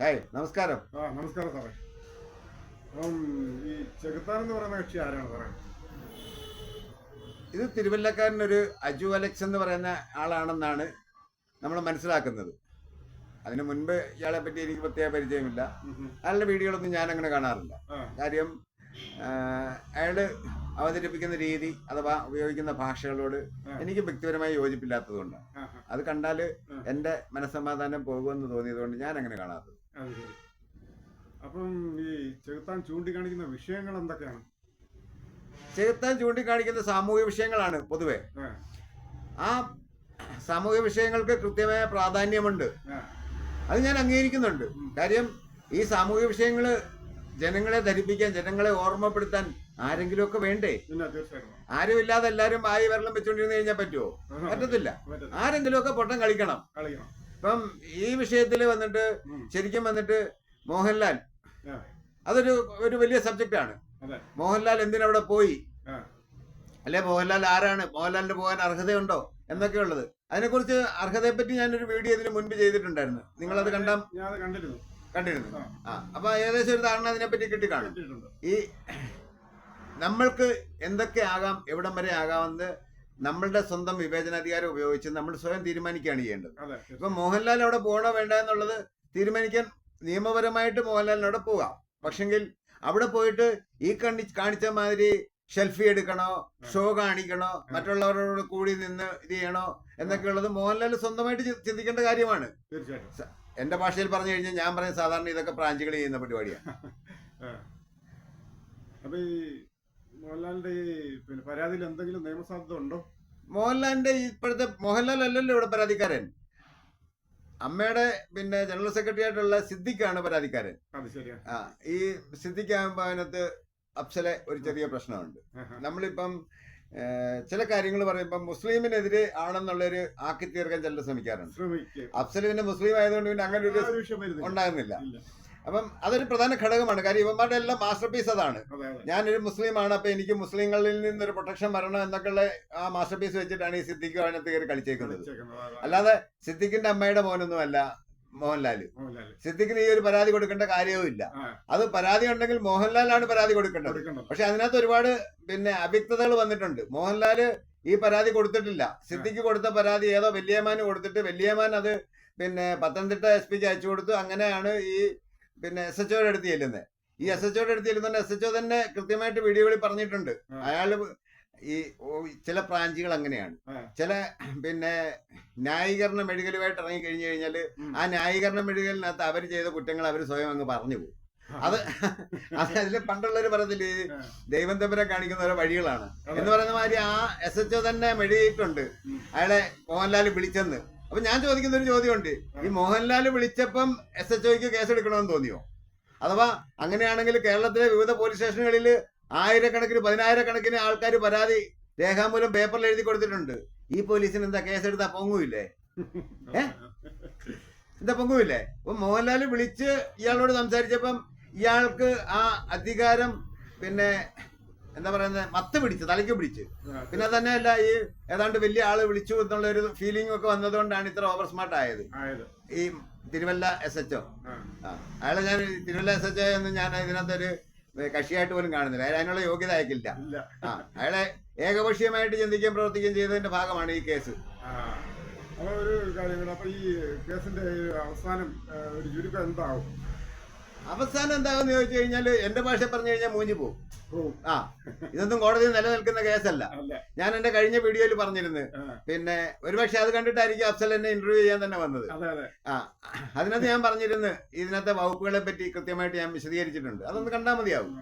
Hi നമസ്കാരം. ആ നമസ്കാരം സാറേ. അപ്പം ഈ ചെകുത്താൻ എന്ന് പറയുന്ന കക്ഷി ആരാണ് സാറേ? ഇത് തിരുവല്ലക്കാരനൊരു അജു അലക്സ് എന്ന് പറയുന്ന ആളാണെന്നാണ് നമ്മൾ മനസ്സിലാക്കുന്നത്. അതിനു മുൻപ് ഇയാളെ പറ്റി എനിക്ക് പ്രത്യേക പരിചയമില്ല. അയാളുടെ വീഡിയോകളൊന്നും ഞാൻ അങ്ങനെ കാണാറില്ല കാര്യം അയാൾ അവതരിപ്പിക്കുന്ന രീതി അഥവാ ഉപയോഗിക്കുന്ന ഭാഷകളോട് എനിക്ക് വ്യക്തിപരമായി യോജിപ്പില്ലാത്തതുകൊണ്ടാണ്. ആ, അത് കണ്ടാൽ എന്റെ എന്റെ മനസ്സമാധാനം പോകുമെന്ന് തോന്നിയതുകൊണ്ട് ഞാൻ അങ്ങനെ കാണാത്തത് അത് ശരി. അപ്പം ഈ ചെകുത്താൻ ചൂണ്ടിക്കാണിക്കുന്ന വിഷയങ്ങൾ എന്തൊക്കെയാണ്? ചെകുത്താൻ ചൂണ്ടിക്കാണിക്കുന്ന സാമൂഹിക വിഷയങ്ങളാണ് പൊതുവെ. ആ, സാമൂഹിക വിഷയങ്ങൾക്ക് കൃത്യമായ പ്രാധാന്യമുണ്ട്. അത് ഞാൻ അംഗീകരിക്കുന്നുണ്ട്. കാര്യം ഈ സാമൂഹിക വിഷയങ്ങൾ ജനങ്ങളെ ധരിപ്പിക്കാൻ ജനങ്ങളെ ഓർമ്മപ്പെടുത്താൻ ആരെങ്കിലുമൊക്കെ വേണ്ടേ? ആരും ഇല്ലാതെ എല്ലാവരും ആയി വെള്ളം വെച്ചുകൊണ്ടിരുന്ന് കഴിഞ്ഞാൽ പറ്റുമോ പറ്റത്തില്ല. ആരെങ്കിലുമൊക്കെ പൊട്ടം കളിക്കണം. കളിക്കണം. ഇപ്പം ഈ വിഷയത്തിൽ വന്നിട്ട് ശരിക്കും വന്നിട്ട് മോഹൻലാൽ അതൊരു ഒരു വലിയ സബ്ജക്റ്റ് ആണ് മോഹൻലാൽ എന്തിനവിടെ പോയി? അല്ലെ മോഹൻലാൽ ആരാണ്? മോഹൻലാലിന് പോകാൻ അർഹതയുണ്ടോ എന്നൊക്കെ ഉള്ളത്. അതിനെക്കുറിച്ച് അർഹതയെപ്പറ്റി ഞാനൊരു വീഡിയോ ഇതിന് മുൻപ് ചെയ്തിട്ടുണ്ടായിരുന്നു. നിങ്ങളത് കണ്ടാ? കണ്ടിരുന്നു. ആ. അപ്പൊ ഏകദേശം ഒരു ധാരണ അതിനെപ്പറ്റി കിട്ടി കാണും ഈ നമ്മൾക്ക് എന്തൊക്കെ ആകാം എവിടം വരെ ആകാമെന്ന് നമ്മളുടെ സ്വന്തം വിവേചനാധികാരം ഉപയോഗിച്ച് നമ്മൾ സ്വയം തീരുമാനിക്കുകയാണ് ചെയ്യേണ്ടത്. ഇപ്പൊ മോഹൻലാൽ അവിടെ പോകണോ വേണ്ട എന്നുള്ളത് തീരുമാനിക്കാൻ നിയമപരമായിട്ട് മോഹൻലാലിനോടെ പോകാം പക്ഷെങ്കിൽ അവിടെ പോയിട്ട് ഈ കണ്ണി കാണിച്ച മാതിരി ഷെൽഫി എടുക്കണോ ഷോ കാണിക്കണോ മറ്റുള്ളവരോട് കൂടി നിന്ന് ഇത് ചെയ്യണോ എന്നൊക്കെ ഉള്ളത് മോഹൻലാൽ സ്വന്തമായിട്ട് ചിന്തിക്കേണ്ട കാര്യമാണ്. തീർച്ചയായിട്ടും. എന്റെ ഭാഷയിൽ പറഞ്ഞു കഴിഞ്ഞാൽ ഞാൻ പറഞ്ഞ സാധാരണ ഇതൊക്കെ പ്രാഞ്ചികൾ ചെയ്യുന്ന പരിപാടിയാണ്. അപ്പൊ ഈ മോഹൻലാലിന്റെ ഈ പിന്നെ പരാതിയിൽ എന്തെങ്കിലും നിയമസാധ്യത ഉണ്ടോ? മോഹൻലാലിന്റെ ഇപ്പോഴത്തെ മോഹൻലാൽ അല്ലല്ലോ ഇവിടെ പരാതിക്കാരൻ. അമ്മയുടെ പിന്നെ ജനറൽ സെക്രട്ടറി ആയിട്ടുള്ള സിദ്ദിഖാണ് പരാതിക്കാരൻ. ആ ഈ സിദ്ദിഖ് ആകുമ്പോൾ അതിനകത്ത് അഫ്സലെ ഒരു ചെറിയ പ്രശ്നമുണ്ട്. നമ്മളിപ്പം ചില കാര്യങ്ങൾ പറയുമ്പോൾ മുസ്ലിമിനെതിരെ ആണെന്നുള്ളൊരു ആക്കി തീർക്കാൻ ചിലർ ശ്രമിക്കാറുണ്ട്. അഫ്സൽ പിന്നെ മുസ്ലിം ആയതുകൊണ്ട് പിന്നെ അങ്ങനെ ഒരു ആ അപ്പം അതൊരു പ്രധാന ഘടകമാണ്. കാര്യം ഇവന്മാരുടെ എല്ലാം മാസ്റ്റർ പീസ് അതാണ്. അതെ അതെ. ഞാനൊരു മുസ്ലിമാണ് അപ്പൊ എനിക്ക് മുസ്ലിങ്ങളിൽ നിന്നൊരു പ്രൊട്ടക്ഷൻ വരണം എന്നൊക്കെയുള്ള ആ മാസ്റ്റർ പീസ് വെച്ചിട്ടാണ് ഈ സിദ്ദിഖ് അതിനകത്ത് കയറി കളിച്ചേക്കുന്നത്. അല്ലാതെ സിദ്ദിഖിന്റെ അമ്മയുടെ മോനൊന്നും അല്ല മോഹൻലാൽ. സിദ്ദിഖിന് ഈ ഒരു പരാതി കൊടുക്കേണ്ട കാര്യവും ഇല്ല. അത് പരാതി ഉണ്ടെങ്കിൽ മോഹൻലാലാണ് പരാതി കൊടുക്കേണ്ടത്. കൊടുക്കണം പക്ഷെ അതിനകത്ത് ഒരുപാട് പിന്നെ അവ്യക്തതകൾ വന്നിട്ടുണ്ട്. മോഹൻലാൽ ഈ പരാതി കൊടുത്തിട്ടില്ല. സിദ്ദിഖ് കൊടുത്ത പരാതി ഏതോ വല്യമാന് കൊടുത്തിട്ട് വല്യമാൻ അത് പിന്നെ പത്തനംതിട്ട എസ് പിക്ക് അയച്ചു കൊടുത്തു. അങ്ങനെയാണ് ഈ പിന്നെ എസ് എച്ച് ഒയുടെ അടുത്ത് ചെല്ലുന്നത് ഈ എസ് എച്ച് ഒയുടെ അടുത്ത് ചെല്ലുന്നുണ്ട് എസ് എച്ച് ഒ തന്നെ കൃത്യമായിട്ട് വീഡിയോകളിൽ പറഞ്ഞിട്ടുണ്ട്. അയാൾ അയാൾ ഈ ചില ബ്രാഞ്ചുകൾ അങ്ങനെയാണ്. ചില പിന്നെ ന്യായീകരണ മെഴുകലുമായിട്ട് ഇറങ്ങി കഴിഞ്ഞു കഴിഞ്ഞാൽ. ആ ന്യായീകരണ മെഴുകലിനകത്ത് അവർ ചെയ്ത കുറ്റങ്ങൾ അവർ സ്വയം അങ്ങ് പറഞ്ഞു പോകും. അത് അത് അതിൽ പണ്ടുള്ളവർ പറയത്തില്ലേ. ദൈവം തമ്പുരാൻ കാണിക്കുന്ന ഓരോ വഴികളാണ്. എന്ന് പറയുന്ന മാതിരി ആ എസ് എച്ച് ഒ തന്നെ മെഴുകിയിട്ടുണ്ട്. അയാളെ മോഹൻലാൽ വിളിച്ചെന്ന്. അപ്പൊ ഞാൻ ചോദിക്കുന്ന ഒരു ചോദ്യമുണ്ട്. ഈ മോഹൻലാൽ വിളിച്ചപ്പം എസ് എച്ച് ഒക്ക് കേസ് എടുക്കണമെന്ന് തോന്നിയോ? അഥവാ അങ്ങനെയാണെങ്കിൽ കേരളത്തിലെ വിവിധ പോലീസ് സ്റ്റേഷനുകളിൽ ആയിരക്കണക്കിന് പതിനായിരക്കണക്കിന് ആൾക്കാർ പരാതി രേഖാമൂലം പേപ്പറിൽ എഴുതി കൊടുത്തിട്ടുണ്ട്. ഈ പോലീസിന് എന്താ കേസെടുത്താ പൊങ്ങൂല്ലേ? എന്താ പൊങ്ങൂല്ലേ അപ്പൊ മോഹൻലാൽ വിളിച്ച് ഇയാളോട് സംസാരിച്ചപ്പം ഇയാൾക്ക് ആ അധികാരം പിന്നെ എന്താ പറയുന്നത് മത്ത് പിടിച്ച് തലയ്ക്ക് പിടിച്ച്. പിന്നെ തന്നെയല്ല ഈ ഏതാണ്ട് വലിയ ആൾ വിളിച്ചു എന്നുള്ള ഒരു ഫീലിംഗ് ഒക്കെ വന്നതുകൊണ്ടാണ് ഇത്ര ഓവർ സ്മാർട്ട് ആയത്. ഈ തിരുവല്ല എസ് എച്ച് ഒ. അയാളെ ഞാൻ തിരുവല്ല എസ് എച്ച് ഒ എന്ന് ഞാൻ ഇതിനകത്തൊരു കക്ഷിയായിട്ട് പോലും കാണുന്നില്ല. അയാൾ അതിനുള്ള യോഗ്യത അയക്കില്ല ആ അയാളെ ഏകപക്ഷീയമായിട്ട് ചിന്തിക്കുകയും പ്രവർത്തിക്കുകയും ചെയ്തതിന്റെ ഭാഗമാണ് ഈ കേസ്. അപ്പോൾ ഒരു കാര്യം അപ്പൊ ഈ കേസിന്റെ അവസാനം ഒരു ചുരുക്കം എന്താവും? അവസാനം എന്താകുമെന്ന് ചോദിച്ചു കഴിഞ്ഞാൽ എന്റെ ഭാഷ പറഞ്ഞു കഴിഞ്ഞാൽ മൂഞ്ഞു പോകും ആ ഇതൊന്നും കോടതിയിൽ നിലനിൽക്കുന്ന കേസല്ല. ഞാൻ എന്റെ കഴിഞ്ഞ വീഡിയോയിൽ പറഞ്ഞിരുന്നു. പിന്നെ ഒരുപക്ഷെ അത് കണ്ടിട്ടായിരിക്കും അഫ്സൽ എന്നെ ഇന്റർവ്യൂ ചെയ്യാൻ തന്നെ വന്നത്. ആ അതിനകത്ത് ഞാൻ പറഞ്ഞിരുന്നു ഇതിനകത്തെ വകുപ്പുകളെ പറ്റി കൃത്യമായിട്ട് ഞാൻ വിശദീകരിച്ചിട്ടുണ്ട്. അതൊന്ന് കണ്ടാൽ മതിയാവും.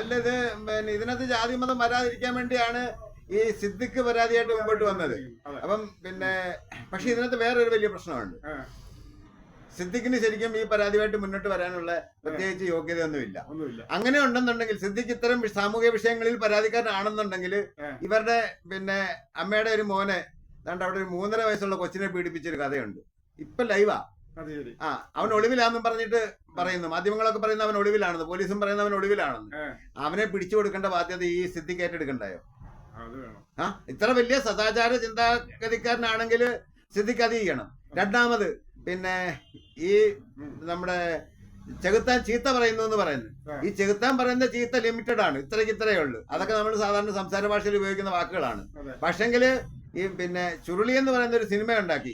അല്ല ഇത് പിന്നെ ഇതിനകത്ത് ജാതി മതം വരാതിരിക്കാൻ വേണ്ടിയാണ് ഈ സിദ്ദിഖ് പരാതിയായിട്ട് മുമ്പോട്ട് വന്നത്. അപ്പം പിന്നെ പക്ഷെ ഇതിനകത്ത് വേറൊരു വലിയ പ്രശ്നമുണ്ട്. സിദ്ദിഖിന് ശരിക്കും ഈ പരാതിയായിട്ട് മുന്നോട്ട് വരാനുള്ള പ്രത്യേകിച്ച് യോഗ്യതയൊന്നുമില്ല. ഒന്നുമില്ല. അങ്ങനെ ഉണ്ടെന്നുണ്ടെങ്കിൽ സിദ്ദിഖ് ഇത്തരം സാമൂഹ്യ സാമൂഹിക വിഷയങ്ങളിൽ പരാതിക്കാരനാണെന്നുണ്ടെങ്കിൽ ഇവരുടെ പിന്നെ അമ്മയുടെ ഒരു മോനെ ദാണ്ട് അവിടെ ഒരു മൂന്നര വയസ്സുള്ള കൊച്ചിനെ പീഡിപ്പിച്ചൊരു കഥയുണ്ട്. ഇപ്പൊ ലൈവാ. ആ അവൻ ഒളിവിലാന്നും പറഞ്ഞിട്ട് പറയുന്നു. മാധ്യമങ്ങളൊക്കെ പറയുന്ന അവൻ ഒളിവിലാണെന്ന്. പോലീസും പറയുന്ന അവൻ ഒളിവിലാണെന്ന്. അവനെ പിടിച്ചു കൊടുക്കേണ്ട ബാധ്യത ഈ സിദ്ദിഖ് ഏറ്റെടുക്കണ്ടായോ? ആ ഇത്ര വലിയ സദാചാര ചിന്താഗതിക്കാരനാണെങ്കിൽ സിദ്ദിഖ് അത് ചെയ്യണം. രണ്ടാമത് പിന്നെ ഈ നമ്മുടെ ചെകുത്താൻ ചീത്ത പറയുന്നു. എന്ന് പറയുന്നത് ഈ ചെകുത്താൻ പറയുന്ന ചീത്ത ലിമിറ്റഡ് ആണ് ഇത്രയ്ക്ക് ഇത്രയേ ഉള്ളൂ. അതൊക്കെ നമ്മൾ സാധാരണ സംസാര ഭാഷയിൽ ഉപയോഗിക്കുന്ന വാക്കുകളാണ്. അതെ. ഈ പിന്നെ ചുരുളി എന്ന് പറയുന്ന ഒരു സിനിമ ഉണ്ടാക്കി.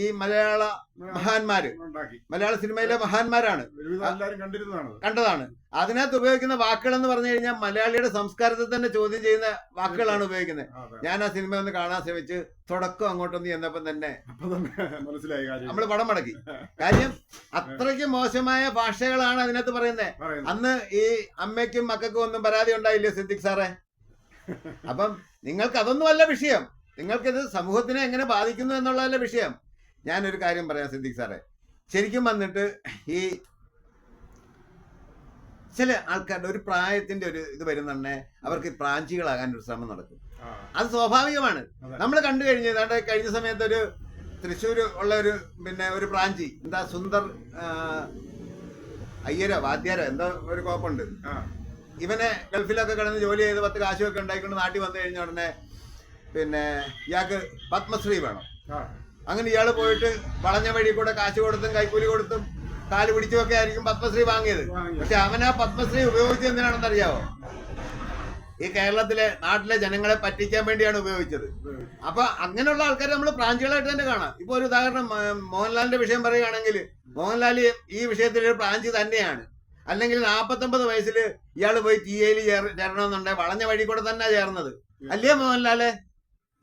ഈ മലയാള മഹാന്മാര്. മലയാള സിനിമയിലെ മഹാന്മാരാണ്. കണ്ടതാണ്. അതിനകത്ത് ഉപയോഗിക്കുന്ന വാക്കുകൾ എന്ന് പറഞ്ഞു കഴിഞ്ഞാൽ മലയാളിയുടെ സംസ്കാരത്തെ തന്നെ ചോദ്യം ചെയ്യുന്ന വാക്കുകളാണ് ഉപയോഗിക്കുന്നത്. ഞാൻ ആ സിനിമ ഒന്ന് കാണാൻ ശ്രമിച്ച് തുടക്കം അങ്ങോട്ടൊന്ന് ചെന്നപ്പം തന്നെ മനസ്സിലായി നമ്മൾ പടം മടക്കി. കാര്യം അത്രയ്ക്ക് മോശമായ ഭാഷകളാണ് അതിനകത്ത് പറയുന്നത്. പറയുന്നത്. അന്ന് ഈ അമ്മയ്ക്കും മക്കൾക്കും ഒന്നും പരാതി ഉണ്ടായില്ലേ സിദ്ദിഖ് സാറേ? അപ്പം നിങ്ങൾക്ക് അതൊന്നും അല്ല വിഷയം. നിങ്ങൾക്കിത് സമൂഹത്തിനെ എങ്ങനെ ബാധിക്കുന്നു എന്നുള്ളതല്ല വിഷയം. ഞാനൊരു കാര്യം പറയാം സിദ്ദിഖ് സാറേ. ശരിക്കും വന്നിട്ട് ഈ ചില ആൾക്കാരുടെ ഒരു പ്രായത്തിന്റെ ഒരു ഇത് വരുന്നുണ്ടെ അവർക്ക് പ്രാഞ്ചികളാകാൻ ഒരു ശ്രമം നടക്കും. അത് സ്വാഭാവികമാണ്. നമ്മൾ കണ്ടു കഴിഞ്ഞു കഴിഞ്ഞ സമയത്ത് ഒരു തൃശ്ശൂർ ഉള്ള ഒരു പിന്നെ ഒരു പ്രാഞ്ചി എന്താ സുന്ദർ അയ്യരോ വാദ്യാരോ എന്താ ഒരു കോപ്പുണ്ട്. ഇവനെ ഗൾഫിലൊക്കെ കിടന്ന് ജോലി ചെയ്ത് പത്ത് കാശുമൊക്കെ ഉണ്ടായിക്കൊണ്ട് നാട്ടിൽ വന്നു കഴിഞ്ഞ ഉടനെ പിന്നെ ഇയാൾക്ക് പത്മശ്രീ വേണം. അങ്ങനെ ഇയാൾ പോയിട്ട് വളഞ്ഞ വഴി കൂടെ കാശ് കൊടുത്തും കൈക്കൂലി കൊടുത്തും കാൽ പിടിച്ചുമൊക്കെ ആയിരിക്കും പത്മശ്രീ വാങ്ങിയത്. പക്ഷെ അവൻ ആ പത്മശ്രീ ഉപയോഗിച്ചത് എന്തിനാണെന്ന് അറിയാവോ? ഈ കേരളത്തിലെ നാട്ടിലെ ജനങ്ങളെ പറ്റിക്കാൻ വേണ്ടിയാണ് ഉപയോഗിച്ചത്. ഉപയോഗിച്ചു. അപ്പൊ അങ്ങനെയുള്ള ആൾക്കാരെ നമ്മൾ പ്രാഞ്ചികളായിട്ട് തന്നെ കാണാം. ഇപ്പൊ ഒരു ഉദാഹരണം മോഹൻലാലിന്റെ വിഷയം പറയുകയാണെങ്കിൽ മോഹൻലാൽ ഈ വിഷയത്തിൽ ഒരു പ്രാഞ്ചി തന്നെയാണ്. അല്ലെങ്കിൽ നാപ്പത്തൊമ്പത് വയസ്സിൽ ഇയാൾ പോയി ടി എയിൽ ചേരണമെന്നുണ്ടെങ്കിൽ വളഞ്ഞ വഴി കൂടെ തന്നെ ചേർന്നത്. അല്ലേ മോഹൻലാൽ?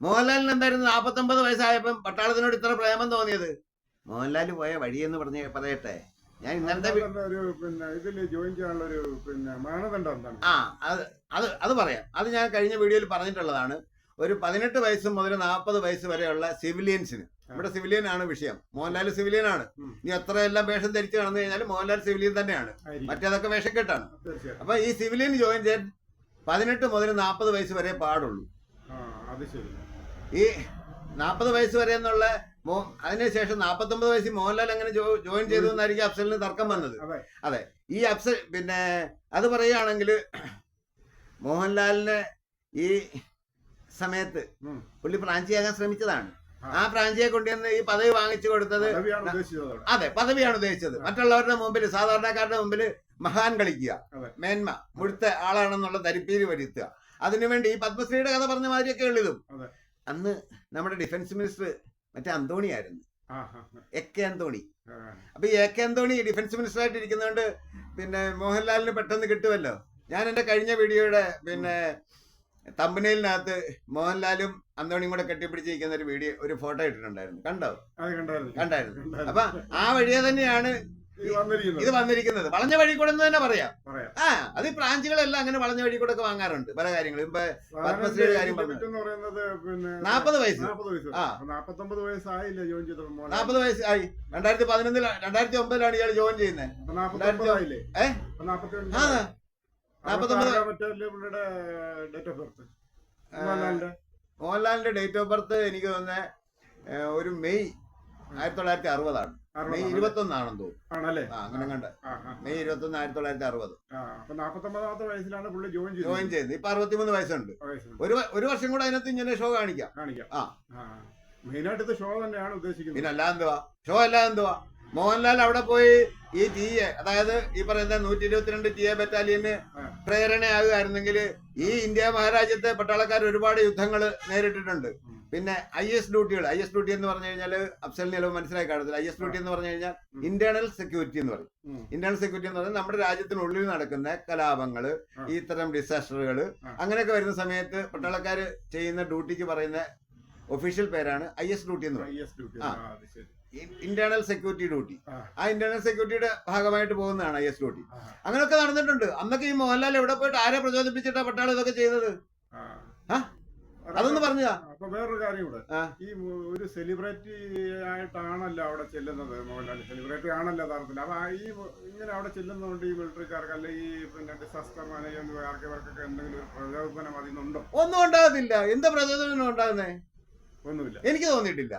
മോഹൻലാലിന് എന്തായിരുന്നു നാപ്പത്തൊമ്പത് വയസ്സായപ്പം പട്ടാളത്തിനോട് ഇത്ര പ്രേമം തോന്നിയത്? മോഹൻലാൽ പോയ വഴി എന്ന് പറഞ്ഞ് പറയട്ടെ. ഞാൻ ഇന്നലത്തെ ഒരു പിന്നെ ജോയിൻ ചെയ്യാനുള്ള ഒരു പിന്നെ മാനദണ്ഡം എന്താണ്? ആ അത് അത് അത് പറയാം. അത് ഞാൻ കഴിഞ്ഞ വീഡിയോയിൽ പറഞ്ഞിട്ടുള്ളതാണ്. ഒരു പതിനെട്ട് വയസ്സ് മുതൽ നാൽപ്പത് വയസ്സ് വരെയുള്ള സിവിലിയൻസിന്. ഇവിടെ സിവിലിയൻ ആണ് വിഷയം. മോഹൻലാൽ സിവിലിയൻ ആണ് നീ ഇനി എത്ര എല്ലാം വേഷം ധരിച്ചു നടന്നു കഴിഞ്ഞാൽ മോഹൻലാൽ സിവിലിയൻ തന്നെയാണ്. മറ്റേതൊക്കെ വേഷക്കെട്ടാണ്. കെട്ടാണ് അപ്പൊ ഈ സിവിലിയൻ ജോയിൻ ചെയ്യാൻ പതിനെട്ട് മുതൽ നാൽപ്പത് വയസ്സ് വരെ പാടുള്ളൂ. അത് ശരി. ഈ നാൽപ്പത് വയസ്സ് വരെ എന്നുള്ള മോ അതിനുശേഷം നാൽപ്പത്തൊമ്പത് വയസ്സിൽ മോഹൻലാൽ അങ്ങനെ ജോയിൻ ചെയ്തു എന്നായിരിക്കും അഫ്സലിന് തർക്കം വന്നത്. അതെ. ഈ അഫ്സൽ പിന്നെ അത് പറയുകയാണെങ്കിൽ മോഹൻലാലിന് ഈ സമയത്ത്. പുള്ളി പ്രാഞ്ചിയാകാൻ ശ്രമിച്ചതാണ്. ആ. പ്രാഞ്ചിയെ കൊണ്ടുവന്ന് ഈ പദവി വാങ്ങിച്ചു കൊടുത്തത് അതെ പദവിയാണ് ഉദ്ദേശിച്ചത്. മറ്റുള്ളവരുടെ മുമ്പിൽ സാധാരണക്കാരുടെ മുമ്പിൽ മഹാൻ കളിക്കുക. മേന്മ മുഴുത്ത ആളാണെന്നുള്ള ധരിപ്പീര് വരുത്തുക. അതിനുവേണ്ടി ഈ പത്മശ്രീയുടെ കഥ പറഞ്ഞ മാതിരിയൊക്കെ ഉള്ളതും. അന്ന് നമ്മുടെ ഡിഫൻസ് മിനിസ്റ്റർ മറ്റേ അന്തോണി ആയിരുന്നു. A K Antony. അപ്പൊ ഈ A K Antony defence minister ആയിട്ട് ഇരിക്കുന്നതുകൊണ്ട് പിന്നെ മോഹൻലാലിന് പെട്ടെന്ന് കിട്ടുമല്ലോ ഞാൻ എന്റെ കഴിഞ്ഞ വീഡിയോയുടെ പിന്നെ തമ്പനയിലിനകത്ത് മോഹൻലാലും അന്തോണിയും കൂടെ കെട്ടിപ്പിടിച്ചിരിക്കുന്ന ഒരു വീഡിയോ ഒരു ഫോട്ടോ ഇട്ടിട്ടുണ്ടായിരുന്നു. കണ്ടോ? കണ്ടായിരുന്നു. അപ്പൊ ആ വഴിയെ തന്നെയാണ് ഇത് വന്നിരിക്കുന്നത്. വളഞ്ഞ വഴി കൂടെ എന്ന് തന്നെ പറയാം. ആ അത് ഈ ബ്രാഞ്ചുകളെല്ലാം അങ്ങനെ വളഞ്ഞ വഴി കൂടെ ഒക്കെ വാങ്ങാറുണ്ട് പല കാര്യങ്ങളും. ഇപ്പൊ പത്മശ്രീയുടെ കാര്യം നാപ്പത് വയസ്സ്. നാപ്പത് നാപ്പത്തൊമ്പത് വയസ്സായില്ല ജോയിൻ ചെയ്തപ്പോൾ മോനെ? നാൽപ്പത് വയസ്സ് ആയി. രണ്ടായിരത്തി പതിനൊന്നിൽ രണ്ടായിരത്തി ഒമ്പതിലാണ് ഇയാൾ ജോയിൻ ചെയ്യുന്നത്. നാപ്പത്തൊമ്പത് മോഹൻലാലിന്റെ. ഡേറ്റ് ഓഫ് ബർത്ത് എനിക്ക് തോന്നുന്നത് ഒരു മെയ് ആയിരത്തി തൊള്ളായിരത്തി അറുപതാണ് മെയ് ഇരുപത്തി ഒന്നാണെന്ന് തോന്നുന്നു. ആണല്ലേ? അങ്ങനെ കണ്ട. മെയ് ഇരുപത്തി ഒന്ന് ആയിരത്തി തൊള്ളായിരത്തി അറുപത് നാപ്പത്തൊമ്പതാമത്തെ വയസ്സിലാണ് പുള്ളി ജോയിൻ ജോയിൻ ചെയ്തത് ചെയ്ത്. ഇപ്പൊ അറുപത്തിമൂന്ന് വയസ്സുണ്ട്. ഒരു ഒരു വർഷം കൂടെ അതിനകത്ത് ഇങ്ങനെ ഷോ കാണിക്കാം. കാണിക്കാം. ആ. മെയിനായിട്ട് ഇത് ഷോ തന്നെയാണ് ഉദ്ദേശിക്കുന്നത്. പിന്നെ അല്ലാതെ എന്തുവാ? ഷോ അല്ലാതെ എന്തുവാ? മോഹൻലാൽ അവിടെ പോയി ഈ ടി എ അതായത് ഈ പറയുന്ന നൂറ്റി ഇരുപത്തിരണ്ട് ടി എ ബറ്റാലിയന് പ്രേരണയാകുമായിരുന്നെങ്കിൽ ഈ ഇന്ത്യ മഹാരാജ്യത്തെ പട്ടാളക്കാർ ഒരുപാട് യുദ്ധങ്ങൾ നേരിട്ടിട്ടുണ്ട്. പിന്നെ ഐ എസ് ഡ്യൂട്ടികൾ ഐ എസ് ഡ്യൂട്ടി എന്ന് പറഞ്ഞു കഴിഞ്ഞാൽ അഫ്സലിന് ചിലവ് മനസ്സിലായി കാണത്തില്ല. ഐ എസ് ഡ്യൂട്ടി എന്ന് പറഞ്ഞു കഴിഞ്ഞാൽ ഇന്റേണൽ സെക്യൂരിറ്റി എന്ന് പറയും. ഇന്റേണൽ സെക്യൂരിറ്റി എന്ന് പറഞ്ഞാൽ നമ്മുടെ രാജ്യത്തിനുള്ളിൽ നടക്കുന്ന കലാപങ്ങൾ. ഇത്തരം ഡിസാസ്റ്ററുകൾ. അങ്ങനെയൊക്കെ വരുന്ന സമയത്ത് പട്ടാളക്കാർ ചെയ്യുന്ന ഡ്യൂട്ടിക്ക് പറയുന്ന ഒഫീഷ്യൽ പേരാണ് ഐ എസ് ഡ്യൂട്ടി എന്ന് പറയും. ഇന്റേണൽ സെക്യൂരിറ്റി ഡ്യൂട്ടി ആ. ഇന്റേണൽ സെക്യൂരിറ്റിയുടെ ഭാഗമായിട്ട് പോകുന്നതാണ് ഐ എസ് ഡ്യൂട്ടി അങ്ങനെയൊക്കെ നടന്നിട്ടുണ്ട്. അന്നൊക്കെ ഈ മോഹൻലാൽ എവിടെ പോയിട്ട് ആരെ പ്രചോദിപ്പിച്ചിട്ടാണ് പട്ടാളം ഇതൊക്കെ ചെയ്തത് ആ. അതൊന്ന് പറഞ്ഞു അപ്പൊ വേറൊരു കാര്യം കൂടെ. ഈ ഒരു സെലിബ്രിറ്റി ആയിട്ടാണല്ലോ അവിടെ ചെല്ലുന്നത് മോഹൻലാൽ. സെലിബ്രിറ്റി ആണല്ലോ താരത്തിൽ അപ്പൊ ഈ ഇങ്ങനെ അവിടെ ചെല്ലുന്നതുകൊണ്ട് ഈ മിലിറ്ററിക്കാർക്ക് അല്ലെ ഈ പിന്നെ ഡിസാസ്റ്റർ മാനേജ്മെന്റ് ഇവർക്കൊക്കെ എന്തെങ്കിലും ഒരു പ്രചോദനം അതിനുണ്ടോ? ഒന്നും ഉണ്ടാകത്തില്ല. എന്താ പ്രചോദനം ഉണ്ടാകുന്നേ? ഒന്നുമില്ല. എനിക്ക് തോന്നിയിട്ടില്ല.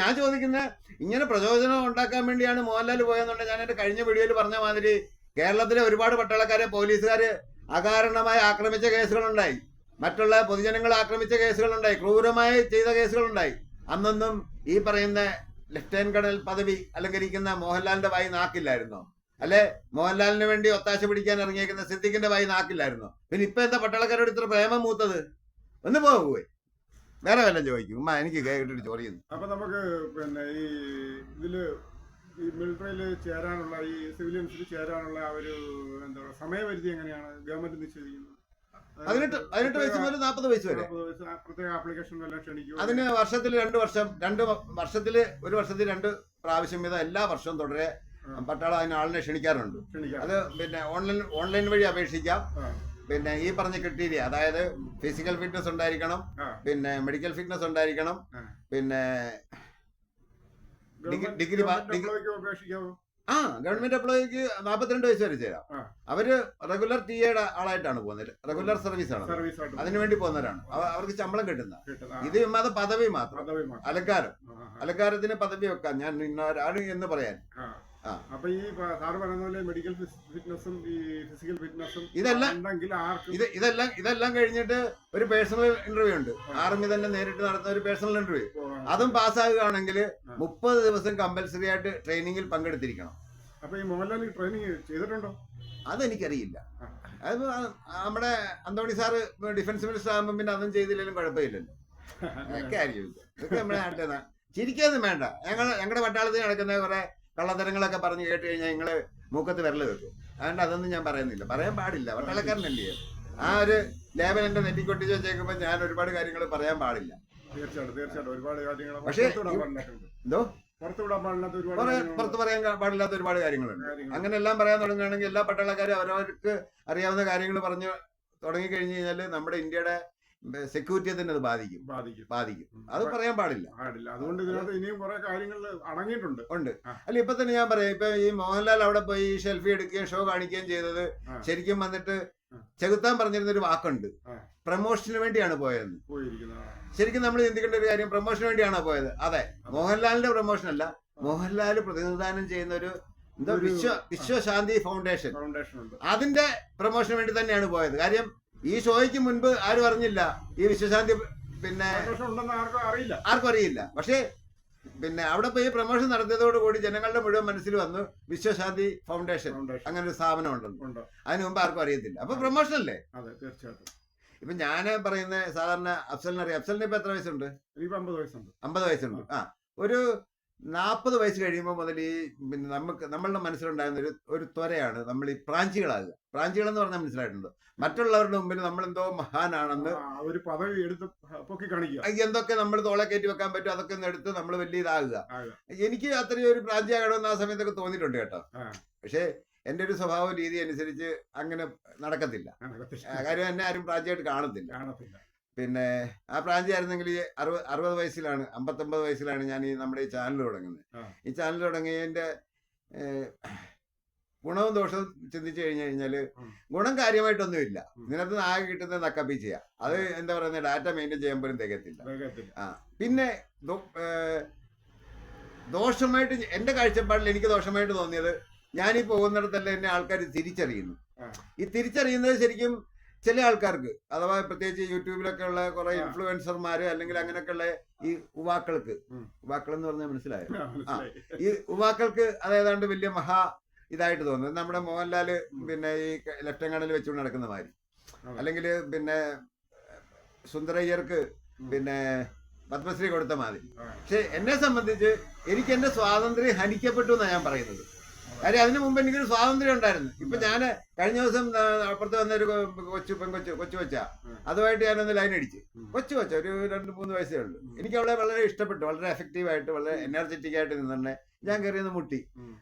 ഞാൻ ചോദിക്കുന്ന ഇങ്ങനെ പ്രചോദനം ഉണ്ടാക്കാൻ വേണ്ടിയാണ് മോഹൻലാൽ പോയെന്നുണ്ടെങ്കിൽ ഞാൻ എന്റെ കഴിഞ്ഞ വീഡിയോയിൽ പറഞ്ഞ മാതിരി കേരളത്തിലെ ഒരുപാട് പട്ടാളക്കാരെ പോലീസുകാര് അകാരണമായി ആക്രമിച്ച കേസുകളുണ്ടായി. മറ്റുള്ള പൊതുജനങ്ങളെ ആക്രമിച്ച കേസുകളുണ്ടായി. ക്രൂരമായി ചെയ്ത കേസുകളുണ്ടായി. അന്നൊന്നും ഈ പറയുന്ന ലെഫ്റ്റനന്റ് കേണൽ പദവി അലങ്കരിക്കുന്ന മോഹൻലാലിന്റെ വായി നാക്കില്ലായിരുന്നോ? അല്ലെ? മോഹൻലാലിന് വേണ്ടി ഒത്താശ പിടിക്കാൻ ഇറങ്ങിയേക്കുന്ന സിദ്ദിഖിന്റെ വായി നാക്കില്ലായിരുന്നോ? പിന്നെ ഇപ്പൊ എന്താ പട്ടാളക്കാരോട് ഇത്ര പ്രേമം മൂത്തത്? ഒന്ന് പോകുപോയി വേറെ വല്ലതും ചോദിക്കും. ഉമ്മ എനിക്ക് കേട്ടിട്ട് ചോദിക്കുന്നു അപ്പൊ നമുക്ക് പിന്നെ ഈ ഇതിൽ ഈ മിലിറ്ററിയിൽ ചേരാനുള്ള ഈ സിവിലിയൻസിൽ ചേരാനുള്ള ഒരു എന്താ പറയുക സമയപരിധി എങ്ങനെയാണ്? ഗവൺമെന്റ് നിശ്ചയിക്കുന്നത്? പതിനെട്ട് പതിനെട്ട് വയസ്സ് മുതൽ നാൽപ്പത് വയസ്സ് വരെ. പ്രത്യേക ആപ്ലിക്കേഷൻ ക്ഷണിക്കും അതിന് വർഷത്തിൽ രണ്ട് വർഷം രണ്ട് വർഷത്തിൽ ഒരു വർഷത്തിൽ രണ്ട് പ്രാവശ്യം വീതം എല്ലാ വർഷവും തുടരെ പട്ടാളം അതിന് ആളിനെ ക്ഷണിക്കാറുണ്ട്. അത് പിന്നെ ഓൺലൈൻ ഓൺലൈൻ വഴി അപേക്ഷിക്കാം. പിന്നെ ഈ പറഞ്ഞ ക്രിറ്റീരിയ അതായത് ഫിസിക്കൽ ഫിറ്റ്നസ് ഉണ്ടായിരിക്കണം പിന്നെ മെഡിക്കൽ ഫിറ്റ്നസ് ഉണ്ടായിരിക്കണം പിന്നെ ഡിഗ്രി ഡിഗ്രി- ആ ഗവൺമെന്റ് എംപ്ലോയിക്ക് നാൽപ്പത്തിരണ്ട് വയസ്സ് വരെ ചേരാം അവർ റെഗുലർ ടി എയുടെ ആളായിട്ടാണ് പോകുന്നത്. റെഗുലർ സർവീസ് ആണ് അതിനുവേണ്ടി ആയിട്ട് അതിനു വേണ്ടി പോകുന്നവരാണ്. അവ- അവർക്ക് ശമ്പളം കിട്ടുന്ന ഇത് അത് പദവി മാത്രം. അലങ്കാരം. അലങ്കാരത്തിന് പദവി വെക്കാം. ഞാൻ ഇന്നവരാണ് എന്ന് പറയാൻ. അപ്പൊ ഈ സാറ് പറയുന്ന പോലെ മെഡിക്കൽ ഫിറ്റ്നസും ഈ ഫിസിക്കൽ ഫിറ്റ്നസും ഇതെല്ലാം- ആർക്കും ഇത് ഇതെല്ലാം ഇതെല്ലാം കഴിഞ്ഞിട്ട് ഒരു പേഴ്സണൽ ഇന്റർവ്യൂ ഉണ്ട്. ആർമി തന്നെ നേരിട്ട് നടത്തുന്ന ഒരു പേഴ്സണൽ ഇന്റർവ്യൂ അതും പാസ്സാകുകയാണെങ്കിൽ. മുപ്പത് ദിവസം കമ്പൽസറി ആയിട്ട് ട്രെയിനിങ്ങിൽ പങ്കെടുത്തിരിക്കണം. അപ്പൊ ഈ മോഹൻലാൽ ട്രെയിനിങ് ചെയ്തിട്ടുണ്ടോ? അതെനിക്കറിയില്ല. അത് നമ്മുടെ അന്തോണി സാറ് ഡിഫൻസ് മിനിസ്റ്റർ ആകുമ്പോൾ പിന്നെ അതും ചെയ്തില്ലെങ്കിലും കുഴപ്പമില്ലല്ലോ. ഒക്കെ അറിയില്ല ഇത്. ഇതൊക്കെ നമ്മുടെ നാട്ടിൽ ചിരിക്കൊന്നും വേണ്ട. ഞങ്ങൾ ഞങ്ങളുടെ പട്ടാളത്തിൽ നടക്കുന്ന കുറെ കള്ളത്തരങ്ങളൊക്കെ പറഞ്ഞു കേട്ട് കഴിഞ്ഞാൽ നിങ്ങളെ മൂക്കത്ത് വിരൽ വെക്കും അതുകൊണ്ട് അതൊന്നും ഞാൻ പറയുന്നില്ല. പറയാൻ പാടില്ല. പട്ടാളക്കാരനല്ലേ ആ ഒരു ലേബൽ എന്റെ നെറ്റിക്കൊട്ടിച്ച് വെച്ചേക്കുമ്പോൾ ഞാൻ ഒരുപാട് കാര്യങ്ങൾ പറയാൻ പാടില്ല. തീർച്ചയായിട്ടും തീർച്ചയായിട്ടും. ഒരുപാട് കാര്യങ്ങൾ പക്ഷേ എന്തോ. പുറത്ത് പറയാൻ പാടില്ലാത്ത ഒരുപാട് കാര്യങ്ങളുണ്ട്. അങ്ങനെ എല്ലാം പറയാൻ തുടങ്ങുകയാണെങ്കിൽ എല്ലാ പട്ടാളക്കാരും അവരവർക്ക് അറിയാവുന്ന കാര്യങ്ങൾ പറഞ്ഞു തുടങ്ങി കഴിഞ്ഞു കഴിഞ്ഞാൽ നമ്മുടെ ഇന്ത്യയുടെ സെക്യൂരിറ്റിയെ തന്നെ അത് ബാധിക്കും. ബാധിക്കും. ബാധിക്കും. അത് പറയാൻ പാടില്ല. പാടില്ല. അതുകൊണ്ട് ഇതിനകത്ത് ഇനിയും കുറെ കാര്യങ്ങൾ അടങ്ങിയിട്ടുണ്ട്. ഉണ്ട്. അല്ല ഇപ്പൊ തന്നെ ഞാൻ പറയാം. ഇപ്പൊ ഈ മോഹൻലാൽ അവിടെ പോയി സെൽഫി എടുക്കുകയും ഷോ കാണിക്കുകയും ചെയ്തത് ശരിക്കും വന്നിട്ട്. ചെകുത്താൻ പറഞ്ഞിരുന്ന ഒരു വാക്കുണ്ട്. പ്രമോഷന് വേണ്ടിയാണ് പോയത് ശരിക്കും നമ്മൾ ചിന്തിക്കേണ്ട ഒരു കാര്യം പ്രമോഷന് വേണ്ടിയാണോ പോയത്? അതെ. മോഹൻലാലിന്റെ പ്രൊമോഷൻ അല്ല. മോഹൻലാൽ പ്രതിനിധാനം ചെയ്യുന്ന ഒരു വിശ്വ വിശ്വശാന്തി ഫൗണ്ടേഷൻ അതിന്റെ പ്രൊമോഷന് വേണ്ടി തന്നെയാണ് പോയത്. കാര്യം ഈ ഷോയ്ക്ക് മുൻപ് ആരും അറിഞ്ഞില്ല. ഈ വിശ്വശാന്തി പിന്നെ ആർക്കും അറിയില്ല. ആർക്കും അറിയില്ല. പക്ഷേ പിന്നെ അവിടെ പോയി പ്രൊമോഷൻ നടത്തിയതോടുകൂടി ജനങ്ങളുടെ മുഴുവൻ മനസ്സിൽ വന്നു വിശ്വശാന്തി ഫൗണ്ടേഷൻ അങ്ങനെ ഒരു സ്ഥാപനം ഉണ്ടെന്ന് ഉണ്ട്. അതിന് മുമ്പ് ആർക്കും അറിയത്തില്ല. അപ്പൊ പ്രൊമോഷൻ അല്ലേ? അതെ തീർച്ചയായിട്ടും. ഇപ്പൊ ഞാൻ പറയുന്ന സാധാരണ അഫ്സലിനെ അറിയാം. അഫ്സലിന് ഇപ്പൊ എത്ര വയസ്സുണ്ട്? അമ്പത് വയസ്സുണ്ട്. ആ. ഒരു നാൽപ്പത് വയസ്സ് കഴിയുമ്പോൾ മുതൽ ഈ പിന്നെ നമുക്ക് നമ്മളുടെ മനസ്സിലുണ്ടായിരുന്ന ഒരു ഒരു ത്വരയാണ് നമ്മൾ ഈ പ്രാഞ്ചികളാകുക. പ്രാഞ്ചികൾ എന്ന് പറഞ്ഞാൽ മനസ്സിലായിട്ടുണ്ട്. മറ്റുള്ളവരുടെ മുമ്പിൽ നമ്മൾ എന്തോ മഹാനാണെന്ന് ഒരു പദവി എടുത്ത് പൊക്കി കാണിക്കുക. എന്തൊക്കെ നമ്മൾ തോളെ കയറ്റി വെക്കാൻ പറ്റും അതൊക്കെ ഒന്ന് എടുത്ത് നമ്മൾ വലിയ ഇതാകുക. എനിക്ക് അത്രയും ഒരു പ്രാഞ്ചിയാകണമെന്ന് ആ സമയത്തൊക്കെ തോന്നിയിട്ടുണ്ട് കേട്ടോ. പക്ഷേ എന്റെ ഒരു സ്വഭാവ രീതി അനുസരിച്ച് അങ്ങനെ നടക്കത്തില്ല. കാര്യം എന്നെ ആരും പ്രാഞ്ചിയായിട്ട് കാണത്തില്ല. കാണത്തില്ല. പിന്നെ ആ പ്രാഞ്ചി ആയിരുന്നെങ്കിൽ ഈ അറുപത് അറുപത് വയസ്സിലാണ് അമ്പത്തൊമ്പത് വയസ്സിലാണ് ഞാൻ ഈ നമ്മുടെ ഈ ചാനൽ തുടങ്ങുന്നത്. ഈ ചാനൽ തുടങ്ങിയതിന്റെ ഗുണവും ദോഷവും ചിന്തിച്ചു കഴിഞ്ഞു കഴിഞ്ഞാൽ ഗുണം കാര്യമായിട്ടൊന്നുമില്ല. ഇതിനകത്ത് നിന്ന് ആകെ കിട്ടുന്നത് നക്കപ്പി ചെയ്യുക അത് എന്താ പറയുന്നത് ഡാറ്റ മെയിന്റെയിൻ ചെയ്യാൻ പോലും തികത്തില്ല ആ. പിന്നെ ദോഷമായിട്ട് എന്റെ കാഴ്ചപ്പാടിൽ എനിക്ക് ദോഷമായിട്ട് തോന്നിയത് ഞാൻ ഈ പോകുന്നിടത്തല്ല എന്നെ ആൾക്കാർ തിരിച്ചറിയുന്നു. ഈ തിരിച്ചറിയുന്നത് ശരിക്കും ചില ആൾക്കാർക്ക് അഥവാ പ്രത്യേകിച്ച് യൂട്യൂബിലൊക്കെ ഉള്ള കുറെ. ഇൻഫ്ലുവൻസർമാര് അല്ലെങ്കിൽ അങ്ങനെയൊക്കെയുള്ള ഈ യുവാക്കൾക്ക്. യുവാക്കൾ എന്ന് പറഞ്ഞാൽ മനസ്സിലായോ ആ. ഈ യുവാക്കൾക്ക് അതേതാണ്ട് വലിയ മഹാ ഇതായിട്ട് തോന്നുന്നത് നമ്മുടെ മോഹൻലാൽ പിന്നെ ഈ ലെഫ്റ്റനങ്ങളിൽ വെച്ചുകൊണ്ട് നടക്കുന്ന മാതിരി. അല്ലെങ്കിൽ പിന്നെ സുന്ദരയ്യർക്ക്. പിന്നെ പത്മശ്രീ കൊടുത്ത മാതിരി പക്ഷെ എന്നെ സംബന്ധിച്ച് എനിക്ക് എന്റെ സ്വാതന്ത്ര്യം ഹനിക്കപ്പെട്ടു എന്നാണ് ഞാൻ പറയുന്നത് കാര്യം അതിനു മുമ്പ് എനിക്കൊരു സ്വാതന്ത്ര്യം ഉണ്ടായിരുന്നു. ഇപ്പൊ ഞാൻ കഴിഞ്ഞ ദിവസം അപ്പുറത്ത് വന്ന ഒരു കൊച്ചു പെൺകൊച്ചു കൊച്ചു കൊച്ച. അതുമായിട്ട് ഞാനൊന്ന് ലൈൻ അടിച്ച്. കൊച്ചു കൊച്ച ഒരു രണ്ട് മൂന്ന് വയസ്സേ ഉള്ളൂ. എനിക്ക് അവളെ വളരെ ഇഷ്ടപ്പെട്ടു. വളരെ എഫക്റ്റീവ് ആയിട്ട് വളരെ എനർജറ്റിക് ആയിട്ട് നിന്നെ ഞാൻ കയറിയെന്ന് മുട്ടി.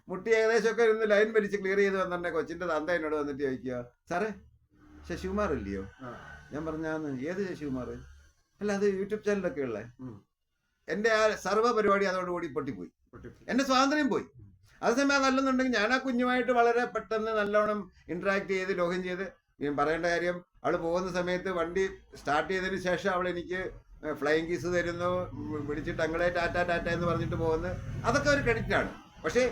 മുട്ടി ഏകദേശം ഒക്കെ ഇരുന്ന് ലൈൻ വലിച്ച് ക്ലിയർ ചെയ്ത് വന്നെ കൊച്ചിന്റെ തന്ത എന്നോട് വന്നിട്ട് ചോദിക്കുക സാറേ ശശികുമാർ ഇല്ലയോ ഞാൻ പറഞ്ഞു ഏത് ശശികുമാർ? അല്ല അത് യൂട്യൂബ് ചാനലൊക്കെ ഉള്ളേ. എന്റെ ആ സർവ പരിപാടി അതോടുകൂടി പൊട്ടിപ്പോയി. എന്റെ സ്വാതന്ത്ര്യം പോയി. അതേസമയം അതല്ലെന്നുണ്ടെങ്കിൽ ഞാൻ ആ കുഞ്ഞുമായിട്ട് വളരെ പെട്ടെന്ന് നല്ലോണം ഇന്ററാക്ട് ചെയ്ത് ലോഗിൻ ചെയ്ത് ഞാൻ പറയേണ്ട കാര്യം അവൾ പോകുന്ന സമയത്ത് വണ്ടി സ്റ്റാർട്ട് ചെയ്തതിന് ശേഷം അവൾ എനിക്ക് ഫ്ലൈയിങ് കീസ് തരുന്നു വിളിച്ചിട്ട് അങ്ങളെ ടാറ്റ ടാറ്റ എന്ന് പറഞ്ഞിട്ട് പോകുന്നു. അതൊക്കെ ഒരു ക്രെഡിറ്റാണ് പക്ഷേ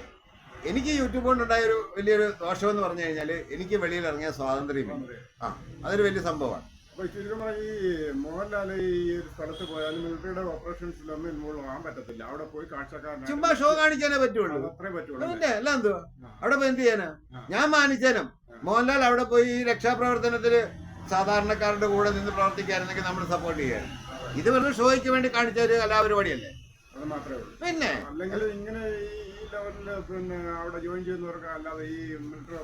എനിക്ക് യൂട്യൂബ് കൊണ്ടുണ്ടായ ഒരു വലിയൊരു ദോഷമെന്ന് പറഞ്ഞു കഴിഞ്ഞാൽ എനിക്ക് വെളിയിൽ ഇറങ്ങിയ സ്വാതന്ത്ര്യമില്ല. ആ അതൊരു വലിയ സംഭവമാണ്. അപ്പൊ ചുരുക്കം പറഞ്ഞാൽ ഈ മോഹൻലാൽ ഈ ഒരു സ്ഥലത്ത് പോയാലും മിലിറ്ററിയുടെ ഓപ്പറേഷൻസിലൊന്നും ഇൻവോൾവ് ആവാൻ പറ്റത്തില്ല. അവിടെ പോയി കാഴ്ചക്കാരൻ ചുമ്മാ ഷോ കാണിക്കാനേ പറ്റുള്ളൂ. അത് അത്രേ പറ്റുള്ളൂ. അല്ലേ? പിന്നെ എല്ലാം എന്തുവാ? അവിടെ പോയി എന്ത് ചെയ്യാനാ? ഞാൻ മാനിച്ചേനും. മോഹൻലാൽ അവിടെ പോയി ഈ രക്ഷാപ്രവർത്തനത്തിന് സാധാരണക്കാരുടെ കൂടെ നിന്ന് പ്രവർത്തിക്കാനെന്നൊക്കെ നമ്മൾ സപ്പോർട്ട് ചെയ്യാൻ ഇത് വെറുതെ ഷോയ്ക്ക് വേണ്ടി കാണിച്ച ഒരു കലാപരിപാടിയല്ലേ? അത് മാത്രമേ ഉള്ളൂ. പിന്നെ? അല്ലെങ്കിൽ ഇങ്ങനെ ഈ പിന്നെ അവിടെ ജോയിൻ ചെയ്യുന്നവർക്ക് അല്ലാതെ ഈ മിലിറ്ററി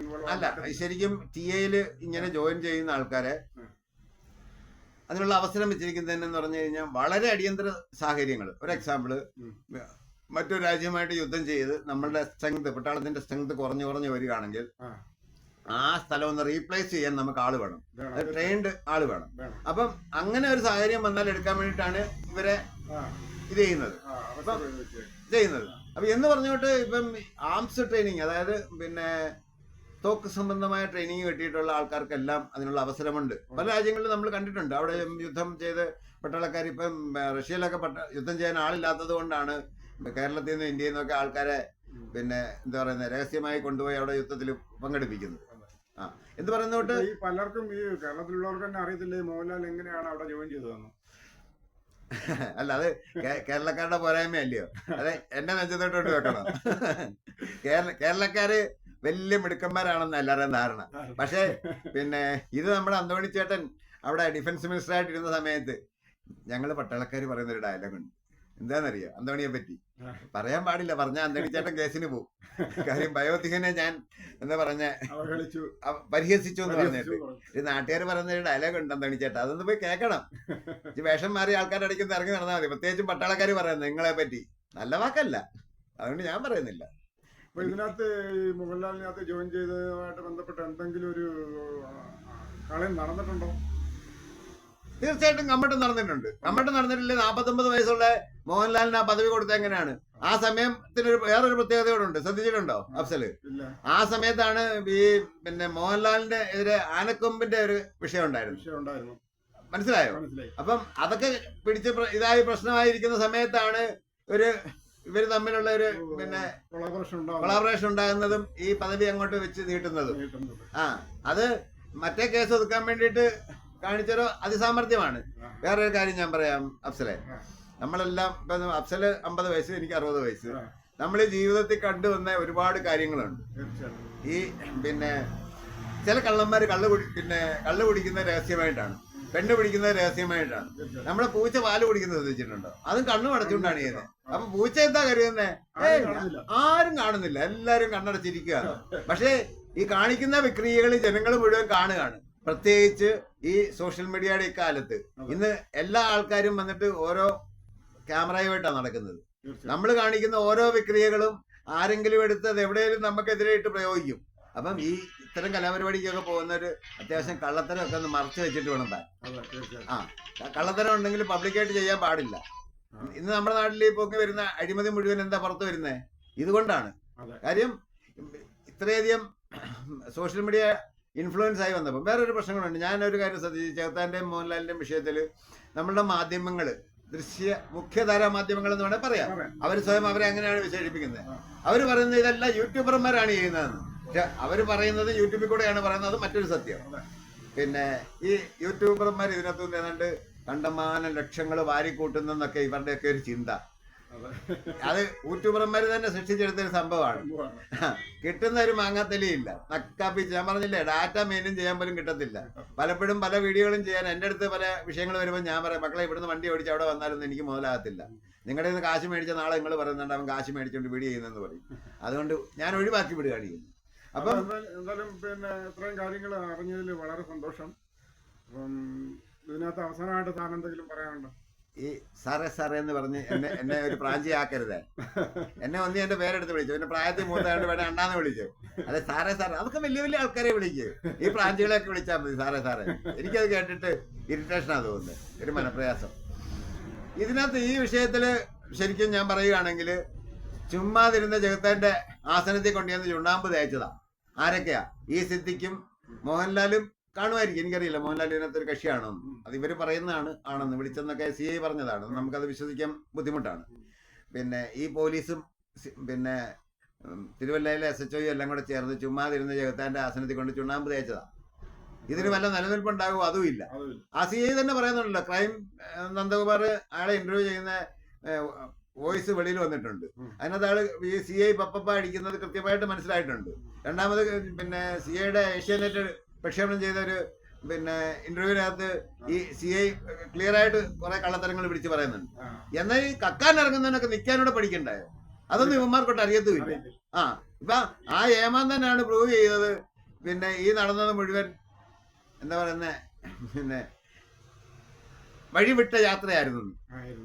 ഇൻവോൾവ് അല്ല ശരിക്കും ടി എയിൽ ഇങ്ങനെ ജോയിൻ ചെയ്യുന്ന ആൾക്കാരെ അതിനുള്ള അവസരം വെച്ചിരിക്കുന്നതെന്ന് പറഞ്ഞു കഴിഞ്ഞാൽ വളരെ അടിയന്തര സാഹചര്യങ്ങൾ. ഒരു എക്സാമ്പിൾ മറ്റൊരു രാജ്യമായിട്ട് യുദ്ധം ചെയ്ത് നമ്മളുടെ സ്ട്രെങ്ത് പട്ടാളത്തിന്റെ സ്ട്രെങ്ത് കുറഞ്ഞു കുറഞ്ഞു വരികയാണെങ്കിൽ ആ. സ്ഥലം ഒന്ന് റീപ്ലേസ് ചെയ്യാൻ നമുക്ക് ആൾ വേണം. ട്രെയിൻഡ് ആൾ വേണം. അപ്പം അങ്ങനെ ഒരു സാഹചര്യം വന്നാൽ എടുക്കാൻ വേണ്ടിയിട്ടാണ് ഇവരെ ഇത് ചെയ്യുന്നത്. ചെയ്യുന്നത്. അപ്പൊ എന്ന് പറഞ്ഞോട്ട് ഇപ്പം ആംസ് ട്രെയിനിങ് അതായത് പിന്നെ തോക്ക് സംബന്ധമായ ട്രെയിനിങ് കിട്ടിയിട്ടുള്ള ആൾക്കാർക്കെല്ലാം അതിനുള്ള അവസരമുണ്ട്. പല രാജ്യങ്ങളിലും നമ്മൾ കണ്ടിട്ടുണ്ട്. അവിടെ യുദ്ധം ചെയ്ത് പട്ടാളക്കാർ ഇപ്പം റഷ്യയിലൊക്കെ പട്ട യുദ്ധം ചെയ്യാൻ ആളില്ലാത്തത് കൊണ്ടാണ് കേരളത്തിൽ നിന്നും ഇന്ത്യയിൽ നിന്നൊക്കെ ആൾക്കാരെ പിന്നെ എന്താ പറയുന്നത് രഹസ്യമായി കൊണ്ടുപോയി അവിടെ യുദ്ധത്തിൽ പങ്കെടുപ്പിക്കുന്നത് ആ എന്ന് പറയുന്നോട്ട് പലർക്കും ഈ കേരളത്തിലുള്ളവർക്ക് തന്നെ അറിയത്തില്ല മോഹൻലാൽ എങ്ങനെയാണ് അവിടെ ജോയിൻ ചെയ്തതെന്ന്. അല്ല അത് കേരളക്കാരുടെ പോരായ്മയല്ലയോ? അതെ എന്നെ നെഞ്ചത്തോട്ട് വെക്കണം കേരള കേരളക്കാര് വലിയ മിടുക്കന്മാരാണെന്ന് എല്ലാവരുടെയും ധാരണ. പക്ഷേ പിന്നെ ഇത് നമ്മുടെ അന്തോണി ചേട്ടൻ അവിടെ ഡിഫൻസ് മിനിസ്റ്റർ ആയിട്ടിരുന്ന സമയത്ത് ഞങ്ങൾ പട്ടാളക്കാർ പറയുന്ന ഒരു ഡയലോഗ് ഉണ്ട്. എന്താണെന്നറിയോ അന്തോണിയെ പറ്റി. പറയാൻ പാടില്ല. പറഞ്ഞ അന്തോണി ചേട്ടൻ കേസിന് പോകും കാര്യം ഭയോധികനെ ഞാൻ എന്താ പറഞ്ഞ പരിഹസിച്ചു എന്ന് പറഞ്ഞിട്ട്. ഒരു നാട്ടുകാർ പറയുന്ന ഒരു ഡയലോഗ് ഉണ്ട് അന്തോണി ചേട്ടൻ അതൊന്ന് പോയി കേൾക്കണം. ഈ വേഷം മാറി ആൾക്കാരുടെ ഇടയ്ക്ക് ഇറങ്ങി നടന്നാൽ മതി. പ്രത്യേകിച്ചും പട്ടാളക്കാർ പറയുന്നത് നിങ്ങളെ പറ്റി. നല്ല വാക്കല്ല. അതുകൊണ്ട് ഞാൻ പറയുന്നില്ല. അപ്പൊ ഇതിനകത്ത് ഈ മോഹൻലാലിനകത്ത് ജോയിൻ ചെയ്തതുമായിട്ട് ബന്ധപ്പെട്ട് എന്തെങ്കിലും ഒരു കളി നടന്നിട്ടുണ്ടോ? തീർച്ചയായിട്ടും കമ്മട്ടം നടന്നിട്ടുണ്ട്. കമ്മട്ടം നടന്നിട്ടില്ലേ നാപ്പത്തൊമ്പത് വയസ്സുള്ള മോഹൻലാലിന് ആ പദവി കൊടുത്ത എങ്ങനെയാണ്? ആ സമയത്തിന് വേറൊരു പ്രത്യേകതയോടുണ്ട്. ശ്രദ്ധിച്ചിട്ടുണ്ടോ? അഫ്സൽ? ആ സമയത്താണ് ഈ പിന്നെ മോഹൻലാലിന്റെ എതിരെ ആനക്കൊമ്പിന്റെ ഒരു വിഷയം ഉണ്ടായിരുന്നു. മനസ്സിലായോ? അപ്പം അതൊക്കെ പിടിച്ച് ഇതായി പ്രശ്നമായിരിക്കുന്ന സമയത്താണ് ഒരു ഇവർ തമ്മിലുള്ള ഒരു പിന്നെ കൊളാബറേഷൻ ഉണ്ടാകുന്നതും ഈ പദവി അങ്ങോട്ട് വെച്ച് നീട്ടുന്നതും. ആ അത് മറ്റേ കേസ് ഒതുക്കാൻ വേണ്ടിയിട്ട് കാണിച്ചൊരു അതിസാമർഥ്യമാണ്. വേറൊരു കാര്യം ഞാൻ പറയാം അഫ്സലെ. നമ്മളെല്ലാം ഇപ്പൊ അഫ്സൽ അമ്പത് വയസ്സ് എനിക്ക് അറുപത് വയസ്സ്. നമ്മൾ ജീവിതത്തിൽ കണ്ടുവന്ന ഒരുപാട് കാര്യങ്ങളുണ്ട്. ഈ പിന്നെ ചില കള്ളന്മാർ കള്ള് കുടി പിന്നെ കള്ള് കുടിക്കുന്ന രഹസ്യമായിട്ടാണ് പെണ്ണ് പിടിക്കുന്നത് രഹസ്യമായിട്ടാണ്. നമ്മളെ പൂച്ച പാൽ കുടിക്കുന്നത് ശ്രദ്ധിച്ചിട്ടുണ്ടോ അതും കണ്ണു അടച്ചുകൊണ്ടാണ് ചെയ്യുന്നത് അപ്പൊ പൂച്ച എന്താ കരുതുന്നേ ആരും കാണുന്നില്ല. എല്ലാരും കണ്ണടച്ചിരിക്കുകയാണ് പക്ഷേ ഈ കാണിക്കുന്ന വിക്രിയകൾ ജനങ്ങൾ മുഴുവൻ കാണുകയാണ്. പ്രത്യേകിച്ച് ഈ സോഷ്യൽ മീഡിയയുടെ ഇക്കാലത്ത്. ഇന്ന് എല്ലാ ആൾക്കാരും വന്നിട്ട് ഓരോ ക്യാമറയുമായിട്ടാണ് നടക്കുന്നത്. നമ്മൾ കാണിക്കുന്ന ഓരോ വിക്രിയകളും ആരെങ്കിലും എടുത്തത് എവിടെയെങ്കിലും നമുക്കെതിരെ ഇട്ട് പ്രയോഗിക്കും. അപ്പം ഈ ഇത്തരം കലാപരിപാടിക്കൊക്കെ പോകുന്ന ഒരു അത്യാവശ്യം കള്ളത്തരമൊക്കെ ഒന്ന് മറച്ചു വെച്ചിട്ട് വേണം താൻ. ആ കള്ളത്തരം ഉണ്ടെങ്കിൽ പബ്ലിക്കായിട്ട് ചെയ്യാൻ പാടില്ല. ഇന്ന് നമ്മുടെ നാട്ടിൽ ഈ പൊക്കി വരുന്ന അഴിമതി മുഴുവൻ എന്താ പുറത്തു വരുന്നത് ഇതുകൊണ്ടാണ്. കാര്യം ഇത്രയധികം സോഷ്യൽ മീഡിയ ഇൻഫ്ലുവൻസ് ആയി വന്നപ്പോൾ വേറൊരു പ്രശ്നങ്ങളുണ്ട്. ഞാനൊരു കാര്യം ശ്രദ്ധിച്ചു. ചേർത്താന്റെയും മോഹൻലാലിന്റെയും വിഷയത്തിൽ നമ്മളുടെ മാധ്യമങ്ങൾ ദൃശ്യ മുഖ്യധാര മാധ്യമങ്ങൾ എന്ന് വേണേൽ പറയാം. അവർ സ്വയം അവരെ അങ്ങനെയാണ് വിശേഷിപ്പിക്കുന്നത്. അവർ പറയുന്നത് ഇതെല്ലാം യൂട്യൂബർമാരാണ് ചെയ്യുന്നതെന്ന് പക്ഷെ അവർ പറയുന്നത് യൂട്യൂബിൽ കൂടെയാണ് പറയുന്നത്. മറ്റൊരു സത്യം. പിന്നെ ഈ യൂട്യൂബർമാർ ഇതിനകത്ത് ഏതാണ്ട് കണ്ടമാനം ലക്ഷങ്ങൾ വാരിക്കൂട്ടുന്നെന്നൊക്കെ ഇവരുടെയൊക്കെ ഒരു ചിന്ത. അതെ യൂട്യൂബർമാർ തന്നെ സൃഷ്ടിച്ചെടുത്തൊരു സംഭവമാണ്. കിട്ടുന്ന ഒരു മാങ്ങാത്തലിയില്ല. നക്കാപ്പിച്ച് ഞാൻ പറഞ്ഞില്ലേ ഡാറ്റ മെയിനും ചെയ്യാൻ പോലും കിട്ടത്തില്ല. പലപ്പോഴും പല വീഡിയോകളും ചെയ്യാൻ എന്റെ അടുത്ത് പല വിഷയങ്ങൾ വരുമ്പോൾ ഞാൻ പറയാം മക്കളെ ഇവിടുന്ന് വണ്ടി ഓടിച്ച് അവിടെ വന്നാലൊന്നും എനിക്ക് മുതലാകത്തില്ല. നിങ്ങളുടെ നിന്ന് കാശ് മേടിച്ച നാളെ നിങ്ങൾ പറയുന്നുണ്ട് അവൻ കാശ് മേടിച്ചുകൊണ്ട് വീഡിയോ ചെയ്യുന്നെന്ന് പറയും. അതുകൊണ്ട് ഞാൻ ഒഴിവാക്കി വിടുകയാണ് ചെയ്യുന്നത്. അപ്പൊ എന്തായാലും പിന്നെ ഇത്രയും കാര്യങ്ങൾ അറിഞ്ഞതിൽ വളരെ സന്തോഷം. അപ്പം ഇതിനകത്ത് അവസാനമായിട്ട് താൻ എന്തെങ്കിലും പറയാനുണ്ടോ? ഈ സാറേ സാറേ എന്ന് പറഞ്ഞ് എന്നെ എന്നെ ഒരു പ്രാഞ്ചിയാക്കരുത്. എന്നെ ഒന്ന് എന്റെ പേരെടുത്ത് വിളിച്ചു. പിന്നെ പ്രായത്തിൽ മൂത്തായിട്ട് വേണേ അണ്ണാന്ന് വിളിച്ചു. അതെ സാറേ സാറേ. അതൊക്കെ വലിയ വലിയ ആൾക്കാരെ വിളിക്കൂ. ഈ പ്രാഞ്ചികളെയൊക്കെ വിളിച്ചാൽ മതി സാറേ സാറേ. എനിക്കത് കേട്ടിട്ട് ഇറിറ്റേഷനാ തോന്നുന്നത്. ഒരു മനപ്രയാസം. ഇതിനകത്ത് ഈ വിഷയത്തിൽ ശരിക്കും ഞാൻ പറയുകയാണെങ്കിൽ ചുമ്മാതിരുന്ന ജഗത്തേന്റെ ആസനത്തിൽ കൊണ്ടുവന്ന് ചുണ്ണാമ്പ് തേച്ചതാ. ആരൊക്കെയാ? ഈ സിദ്ധിക്കും മോഹൻലാലും കാണുമായിരിക്കും. എനിക്കറിയില്ല. മോഹൻലാൽ ഇതിനകത്ത് ഒരു കക്ഷിയാണോ. അത് ഇവർ പറയുന്നതാണ്. ആണെന്ന് വിളിച്ചെന്നൊക്കെ സി ഐ പറഞ്ഞതാണ്. നമുക്കത് വിശ്വസിക്കാൻ ബുദ്ധിമുട്ടാണ്. പിന്നെ ഈ പോലീസും പിന്നെ തിരുവല്ലയിലെ എസ് എച്ച് ഒയും എല്ലാം കൂടെ ചേർന്ന് ചുമ്മാതിരുന്ന ജഗത്താന്റെ ആസനത്തിൽ കൊണ്ട് ചുണ്ണാമ്പ് തേച്ചതാ. ഇതിന് വല്ല നിലനിൽപ്പുണ്ടാകുമോ? അതുമില്ല. ഇല്ല ആ സി ഐ തന്നെ പറയുന്നുണ്ടല്ലോ. ക്രൈം നന്ദകുമാർ അയാളെ ഇന്റർവ്യൂ ചെയ്യുന്ന വോയിസ് വെളിയിൽ വന്നിട്ടുണ്ട്. അതിനകത്ത് ആൾ ഈ സി ഐ പപ്പപ്പ അടിക്കുന്നത് കൃത്യമായിട്ട് മനസ്സിലായിട്ടുണ്ട്. രണ്ടാമത് പിന്നെ സി ഐയുടെ ഏഷ്യാനെറ്റ് പ്രക്ഷേപണം ചെയ്ത ഒരു പിന്നെ ഇന്റർവ്യൂവിനകത്ത് ഈ സി ഐ ക്ലിയർ ആയിട്ട് കുറെ കള്ളത്തരങ്ങൾ പിടിച്ച് പറയുന്നുണ്ട്. എന്നാൽ ഈ കക്കാൻ ഇറങ്ങുന്നതിനൊക്കെ നിൽക്കാനൂടെ പഠിക്കണ്ടായോ? അതൊന്നും ഇവന്മാർക്കൊട്ട് അറിയത്തുമില്ല. ആ ഇപ്പൊ ആ ഏമാൻ തന്നെയാണ് പ്രൂവ് ചെയ്തത്. പിന്നെ ഈ നടന്നത് മുഴുവൻ എന്താ പറയുന്ന? പിന്നെ വഴിവിട്ട യാത്രയായിരുന്നു.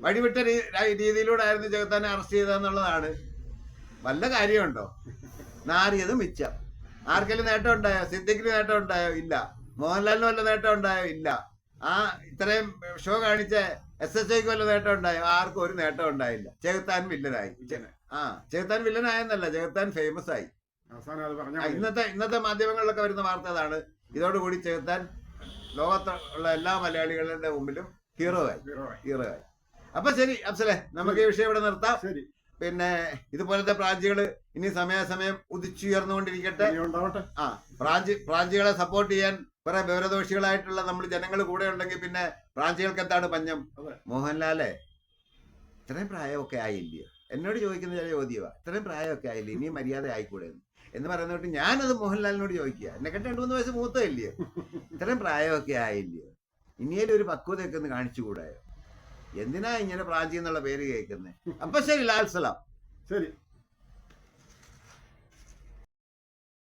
വഴിവിട്ട രീതിയിലൂടെ ആയിരുന്നു ജഗത്താനെ അറസ്റ്റ് ചെയ്തതെന്നുള്ളതാണ്. വല്ല കാര്യമുണ്ടോ? നാറിയത് മിച്ചം. ആർക്കെങ്കിലും നേട്ടം ഉണ്ടായോ സിദ്ദിഖിന് നേട്ടം ഉണ്ടായോ ഇല്ല. മോഹൻലാലിന് വല്ല നേട്ടം ഉണ്ടായോ ഇല്ല. ആ ഇത്രയും ഷോ കാണിച്ച എസ് എസ് ഐക്ക് വല്ല നേട്ടം ഉണ്ടായോ ആർക്കും ഒരു നേട്ടം ഉണ്ടായില്ല ചെകുത്താൻ വില്ലനായി ആ ചെകുത്താൻ വില്ലനായെന്നല്ല. ചെകുത്താൻ ഫേമസ് ആയി. ഇന്നത്തെ ഇന്നത്തെ മാധ്യമങ്ങളിലൊക്കെ വരുന്ന വാർത്ത അതാണ്. ഇതോടുകൂടി ചെകുത്താൻ ലോകത്തുള്ള എല്ലാ മലയാളികളുടെ മുമ്പിലും ഹീറോ ആയി. ഹീറോ ആയി. അപ്പൊ ശരി അഫ്സലെ നമുക്ക് ഈ വിഷയം ഇവിടെ നിർത്താം. ശരി. പിന്നെ ഇതുപോലത്തെ ബ്രാഞ്ചുകൾ ഇനി സമയാസമയം ഉദിച്ചുയർന്നുകൊണ്ടിരിക്കട്ടെ. ആ ബ്രാഞ്ച് ബ്രാഞ്ചുകളെ സപ്പോർട്ട് ചെയ്യാൻ കുറെ വിവരദോഷികളായിട്ടുള്ള നമ്മൾ ജനങ്ങൾ കൂടെ ഉണ്ടെങ്കിൽ പിന്നെ ബ്രാഞ്ചുകൾക്ക് എന്താണ് പഞ്ഞം. മോഹൻലാലെ ഇത്രയും പ്രായമൊക്കെ ആയില്ലയോ? എന്നോട് ചോദിക്കുന്ന ചില ചോദ്യമാണ് ഇത്രയും പ്രായമൊക്കെ ആയില്ലേ? ഇനി മര്യാദ ആയിക്കൂടെ എന്ന്? എന്ന് പറയുന്നോട്ട് ഞാനത് മോഹൻലാലിനോട് ചോദിക്കുക. എന്നെ കണ്ട് രണ്ടു മൂന്ന് വയസ്സ് മൂത്തമില്ലയോ ഇത്രയും പ്രായമൊക്കെ ആയില്ലയോ? ഇനിയേലും ഒരു പക്വതയൊക്കെ ഒന്ന് കാണിച്ചുകൂടായോ? എന്തിനാ ഇങ്ങനെ പ്രാഞ്ചി എന്നുള്ള പേര് കേൾക്കുന്നത് അപ്പൊ ശരി ലാൽ സലാം. ശരി.